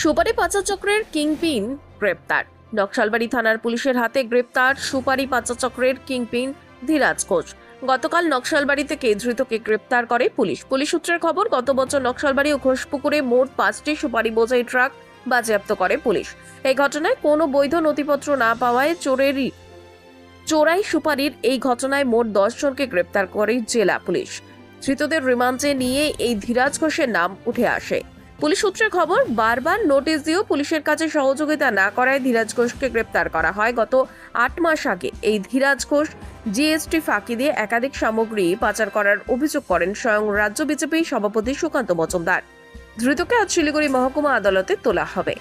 সুপারি পাচার চক্রের কিংপিন গ্রেপ্তার। নকশালবাড়ি থানার পুলিশের হাতে গ্রেপ্তার সুপারি পাচার চক্রের কিংপিন ধীরাজ ঘোষ। গতকাল নকশালবাড়ি থেকে ধৃতকে গ্রেপ্তার করে পুলিশ। পুলিশ সূত্রের খবর, গত বছর নকশালবাড়ি ও ঘোষপুকুরে মোট পাঁচটি সুপারি বোঝাই ট্রাক বাজেয়াপ্ত করে পুলিশ। এই ঘটনায় কোনো বৈধ নথিপত্র না পাওয়ায় চোরেরই, চোরাই সুপারির এই ঘটনায় মোট জনকে গ্রেপ্তার করে জেলা পুলিশ। ধৃতদের রিমান্ডে নিয়ে এই ধীরাজ ঘোষের নাম উঠে আসে। পুলিশ সূত্রের খবর, বারবার নোটিশ দিয়েও পুলিশের কাছে সহযোগিতা না করায় ধীরাজ ঘোষকে গ্রেপ্তার করা হয়। গত আট মাস আগে এই ধীরাজ ঘোষ জিএসটি ফাঁকি দিয়ে একাধিক সামগ্রী পাচার করার অভিযোগ করেন স্বয়ং রাজ্য বিজেপি সভাপতি সুকান্ত মজুমদার। ধৃতকে আজ শিলিগুড়ি মহকুমা আদালতে তোলা হবে।